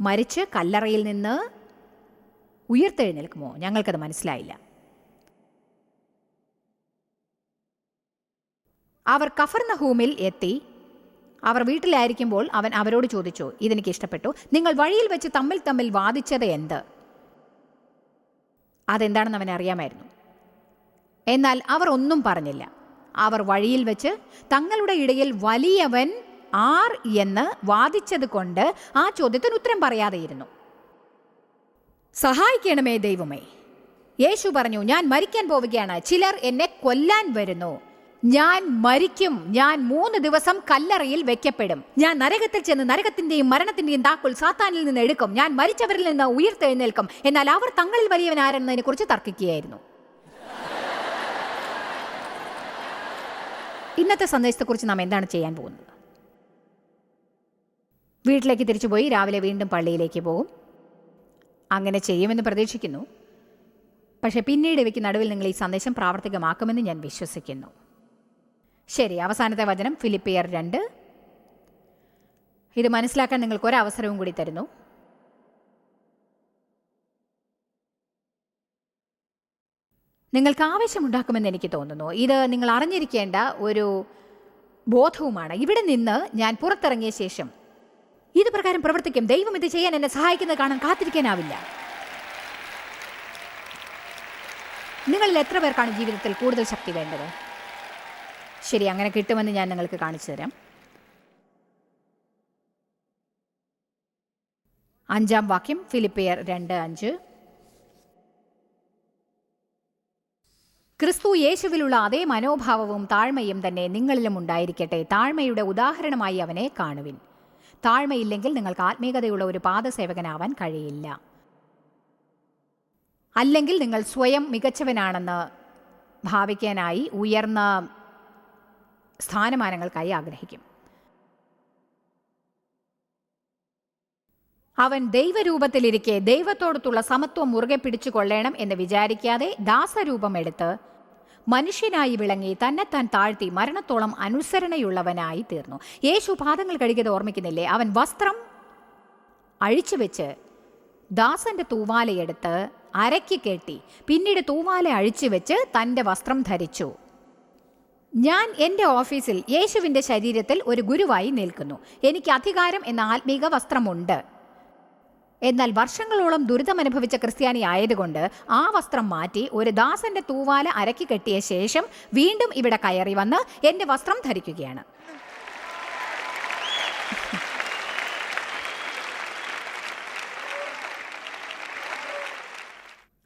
മരിച്ച് കല്ലറയിൽ നിന്ന് ഉയർത്തെഴുന്നേൽക്കുമോ? ഞങ്ങൾക്കത് മനസ്സിലായില്ല. അവർ കഫർനഹൂമിൽ എത്തി. അവർ വീട്ടിലായിരിക്കുമ്പോൾ അവൻ അവരോട് ചോദിച്ചു ഇതെനിക്ക് ഇഷ്ടപ്പെട്ടു. നിങ്ങൾ വഴിയിൽ വെച്ച് തമ്മിൽ തമ്മിൽ വാദിച്ചത് എന്ത്? അതെന്താണെന്ന് അവൻ അറിയാമായിരുന്നു. എന്നാൽ അവർ ഒന്നും പറഞ്ഞില്ല. അവർ വഴിയിൽ വെച്ച് തങ്ങളുടെ ഇടയിൽ വലിയവൻ ആർ എന്ന് വാദിച്ചത് കൊണ്ട് ആ ചോദ്യത്തിന് ഉത്തരം പറയാതെയിരുന്നു. സഹായിക്കണമേ ദൈവമേ. യേശു പറഞ്ഞു ഞാൻ മരിക്കാൻ പോവുകയാണ്. ചിലർ എന്നെ കൊല്ലാൻ വരുന്നു. ഞാൻ മരിക്കും. ഞാൻ മൂന്ന് ദിവസം കല്ലറയിൽ വെക്കപ്പെടും. ഞാൻ നരകത്തിൽ ചെന്ന് നരകത്തിന്റെയും മരണത്തിന്റെയും താക്കോൽ സാത്താനിൽ നിന്ന് എടുക്കും. ഞാൻ മരിച്ചവരിൽ നിന്ന് ഉയർത്തെഴുന്നേൽക്കും. എന്നാൽ അവർ തങ്ങളിൽ വലിയവൻ ആരെന്നതിനെ കുറിച്ച് തർക്കിക്കുകയായിരുന്നു. ഇന്നത്തെ സന്ദേശത്തെക്കുറിച്ച് നാം എന്താണ് ചെയ്യാൻ പോകുന്നത്? വീട്ടിലേക്ക് തിരിച്ചുപോയി രാവിലെ വീണ്ടും പള്ളിയിലേക്ക് പോകും. അങ്ങനെ ചെയ്യുമെന്ന് പ്രതീക്ഷിക്കുന്നു. പക്ഷേ പിന്നീട് ഇവയ്ക്ക് നടുവിൽ നിങ്ങൾ ഈ സന്ദേശം പ്രാവർത്തികമാക്കുമെന്ന് ഞാൻ വിശ്വസിക്കുന്നു. ശരി അവസാനത്തെ വചനം ഫിലിപ്പിയർ രണ്ട്. ഇത് മനസ്സിലാക്കാൻ നിങ്ങൾക്ക് ഒരവസരവും കൂടി തരുന്നു. നിങ്ങൾക്ക് ആവശ്യമുണ്ടാക്കുമെന്ന് എനിക്ക് തോന്നുന്നു. ഇത് നിങ്ങൾ അറിഞ്ഞിരിക്കേണ്ട ഒരു ബോധവുമാണ്. ഇവിടെ നിന്ന് ഞാൻ പുറത്തിറങ്ങിയ ശേഷം ഇത് പ്രകാരം പ്രവർത്തിക്കും. ദൈവം ഇത് ചെയ്യാൻ എന്നെ സഹായിക്കുന്നത് കാണാൻ കാത്തിരിക്കാനാവില്ല. നിങ്ങളിൽ എത്ര പേർക്കാണ് ജീവിതത്തിൽ കൂടുതൽ ശക്തി വേണ്ടത്? ശരി അങ്ങനെ കിട്ടുമെന്ന് ഞാൻ നിങ്ങൾക്ക് കാണിച്ചു തരാം. അഞ്ചാം വാക്യം ഫിലിപ്പിയർ രണ്ട് അഞ്ച്. ക്രിസ്തു യേശുവിലുള്ള അതേ മനോഭാവവും താഴ്മയും തന്നെ നിങ്ങളിലും ഉണ്ടായിരിക്കട്ടെ. താഴ്മയുടെ ഉദാഹരണമായി അവനെ കാണുവിൻ. താഴ്മയില്ലെങ്കിൽ നിങ്ങൾക്ക് ആത്മീയതയുള്ള ഒരു പാദസേവകനാവാൻ കഴിയില്ല. അല്ലെങ്കിൽ നിങ്ങൾ സ്വയം മികച്ചവനാണെന്ന് ഭാവിക്കാനായി ഉയർന്ന സ്ഥാനമാനങ്ങൾക്കായി ആഗ്രഹിക്കും. അവൻ ദൈവരൂപത്തിലിരിക്കെ ദൈവത്തോടത്തുള്ള സമത്വം മുറുകെ പിടിച്ചു കൊള്ളണം എന്ന് വിചാരിക്കാതെ ദാസരൂപം എടുത്ത് മനുഷ്യനായി വിളങ്ങി തന്നെത്താൻ താഴ്ത്തി മരണത്തോളം അനുസരണയുള്ളവനായി തീർന്നു. യേശു പാദങ്ങൾ കഴുകിയത് ഓർമ്മിക്കുന്നില്ലേ? അവൻ വസ്ത്രം അഴിച്ചു വെച്ച് ദാസന്റെ തൂവാലയെടുത്ത് അരയ്ക്ക് കെട്ടി പിന്നീട് തൂവാല അഴിച്ചു വെച്ച് തന്റെ വസ്ത്രം ധരിച്ചു. ഞാൻ എന്റെ ഓഫീസിൽ യേശുവിന്റെ ശരീരത്തിൽ ഒരു ഗുരുവായി നിൽക്കുന്നു. എനിക്ക് അധികാരം എന്ന ആത്മീക വസ്ത്രമുണ്ട്. എന്നാൽ വർഷങ്ങളോളം ദുരിതമനുഭവിച്ച ക്രിസ്ത്യാനി ആയതുകൊണ്ട് ആ വസ്ത്രം മാറ്റി ഒരു ദാസന്റെ തൂവാല അരക്കി കെട്ടിയ ശേഷം വീണ്ടും ഇവിടെ കയറി വന്ന് എന്റെ വസ്ത്രം ധരിക്കുകയാണ്.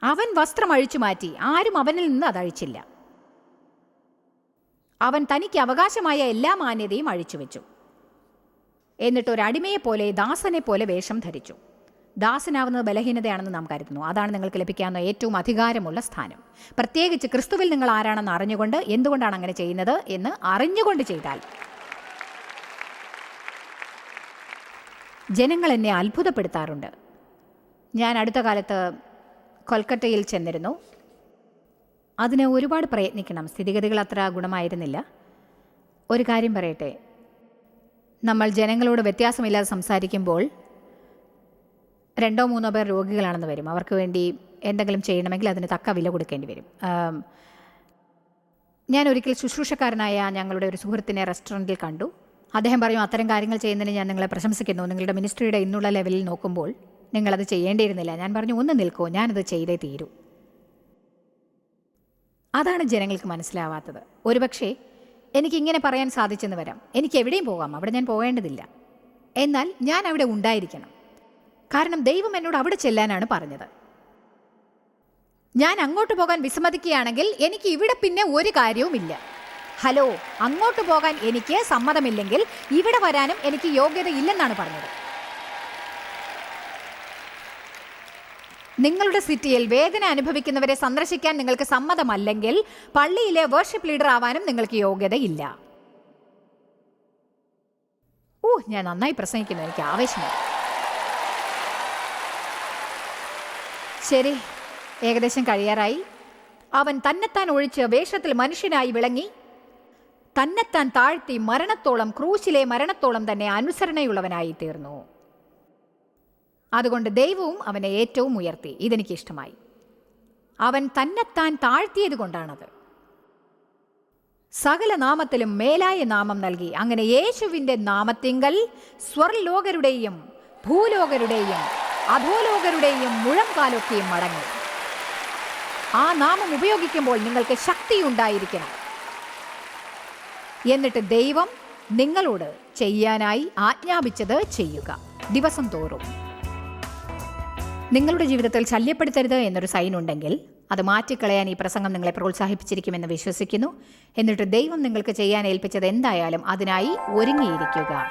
അവൻ വസ്ത്രം അഴിച്ചു മാറ്റി. ആരും അവനിൽ നിന്ന് അതഴിച്ചില്ല അവൻ തനിക്ക് അവകാശമായ എല്ലാ മാന്യതയും അഴിച്ചുവെച്ചു എന്നിട്ട് ഒരു അടിമയെ പോലെ ദാസനെ പോലെ വേഷം ധരിച്ചു. ദാസനാവുന്നത് ബലഹീനതയാണെന്ന് നാം കരുതുന്നു. അതാണ് നിങ്ങൾക്ക് ലഭിക്കാവുന്ന ഏറ്റവും അധികാരമുള്ള സ്ഥാനം. പ്രത്യേകിച്ച് ക്രിസ്തുവിൽ നിങ്ങൾ ആരാണെന്ന് അറിഞ്ഞുകൊണ്ട് എന്തുകൊണ്ടാണ് അങ്ങനെ ചെയ്യുന്നത് എന്ന് അറിഞ്ഞുകൊണ്ട് ചെയ്താൽ ജനങ്ങൾ എന്നെ അത്ഭുതപ്പെടുത്താറുണ്ട്. ഞാൻ അടുത്ത കാലത്ത് കൊൽക്കത്തയിൽ ചെന്നിരുന്നു. അതിന് ഒരുപാട് പ്രയത്നിക്കണം. സ്ഥിതിഗതികൾ അത്ര ഗുണമായിരുന്നില്ല. ഒരു കാര്യം പറയട്ടെ. നമ്മൾ ജനങ്ങളോട് വ്യത്യാസമില്ലാതെ സംസാരിക്കുമ്പോൾ രണ്ടോ മൂന്നോ പേർ രോഗികളാണെന്ന് വരും. അവർക്ക് വേണ്ടി എന്തെങ്കിലും ചെയ്യണമെങ്കിൽ അതിന് തക്ക വില കൊടുക്കേണ്ടി വരും. ഞാൻ ഒരിക്കൽ ശുശ്രൂഷക്കാരനായ ഞങ്ങളുടെ ഒരു സുഹൃത്തിനെ റെസ്റ്റോറന്റിൽ കണ്ടു. അദ്ദേഹം പറഞ്ഞു അത്തരം കാര്യങ്ങൾ ചെയ്യുന്നതിന് ഞാൻ നിങ്ങളെ പ്രശംസിക്കുന്നു. നിങ്ങളുടെ മിനിസ്ട്രിയുടെ ഇന്നുള്ള ലെവലിൽ നോക്കുമ്പോൾ നിങ്ങളത് ചെയ്യേണ്ടിയിരുന്നില്ല. ഞാൻ പറഞ്ഞു ഒന്ന് നിൽക്കൂ ഞാനത് ചെയ്തേ തീരൂ. അതാണ് ജനങ്ങൾക്ക് മനസ്സിലാവാത്തത്. ഒരുപക്ഷേ എനിക്കിങ്ങനെ പറയാൻ സാധിച്ചെന്ന് വരാം. എനിക്ക് എവിടെയും പോകാം. അവിടെ ഞാൻ പോകേണ്ടതില്ല. എന്നാൽ ഞാൻ അവിടെ ഉണ്ടായിരിക്കണം. കാരണം ദൈവം എന്നോട് അവിടെ ചെല്ലാനാണ് പറഞ്ഞത്. ഞാൻ അങ്ങോട്ട് പോകാൻ വിസമ്മതിക്കുകയാണെങ്കിൽ എനിക്ക് ഇവിടെ പിന്നെ ഒരു കാര്യവുമില്ല ഹലോ അങ്ങോട്ട് പോകാൻ എനിക്ക് സമ്മതമില്ലെങ്കിൽ ഇവിടെ വരാനും എനിക്ക് യോഗ്യതയില്ലെന്നാണ് പറഞ്ഞത്. നിങ്ങളുടെ സിറ്റിയിൽ വേദന അനുഭവിക്കുന്നവരെ സന്ദർശിക്കാൻ നിങ്ങൾക്ക് സമ്മതമല്ലെങ്കിൽ പള്ളിയിലെ വേർഷിപ്പ് ലീഡർ ആവാനും നിങ്ങൾക്ക് യോഗ്യതയില്ല ഓ ഞാൻ നന്നായി പ്രസംഗിക്കുന്നു. എനിക്ക് ആവേശമാണ് ശരി. ഏകദേശം കഴിയാറായി. അവൻ തന്നെത്താൻ ഒഴിച്ച് വേഷത്തിൽ മനുഷ്യനായി വിളങ്ങി. തന്നെത്താൻ താഴ്ത്തി മരണത്തോളം ക്രൂശിലെ മരണത്തോളം തന്നെ അനുസരണയുള്ളവനായി തീർന്നു. അതുകൊണ്ട് ദൈവവും അവനെ ഏറ്റവും ഉയർത്തി. ഇതെനിക്ക് ഇഷ്ടമായി അവൻ തന്നെത്താൻ താഴ്ത്തിയത് കൊണ്ടാണത്. സകല നാമത്തിലും മേലായ നാമം നൽകി. അങ്ങനെ യേശുവിന്റെ നാമത്തിങ്കൽ സ്വർലോകരുടെയും ഭൂലോകരുടെയും അധോലോകരുടെയും മുഴംകാലൊക്കെയും മടങ്ങി. ആ നാമം ഉപയോഗിക്കുമ്പോൾ നിങ്ങൾക്ക് ശക്തിയുണ്ടായിരിക്കണം. എന്നിട്ട് ദൈവം നിങ്ങളോട് ചെയ്യാനായി ആജ്ഞാപിച്ചത് ചെയ്യുക. ദിവസം തോറും. നിങ്ങളുടെ ജീവിതത്തിൽ ശല്യപ്പെടുത്തരുത് എന്നൊരു സൈൻ ഉണ്ടെങ്കിൽ അത് മാറ്റിക്കളയാൻ ഈ പ്രസംഗം നിങ്ങളെ പ്രോത്സാഹിപ്പിച്ചിരിക്കുമെന്ന് വിശ്വസിക്കുന്നു. എന്നിട്ട് ദൈവം നിങ്ങൾക്ക് ചെയ്യാൻ ഏൽപ്പിച്ചത് എന്തായാലും അതിനായി ഒരുങ്ങിയിരിക്കുക.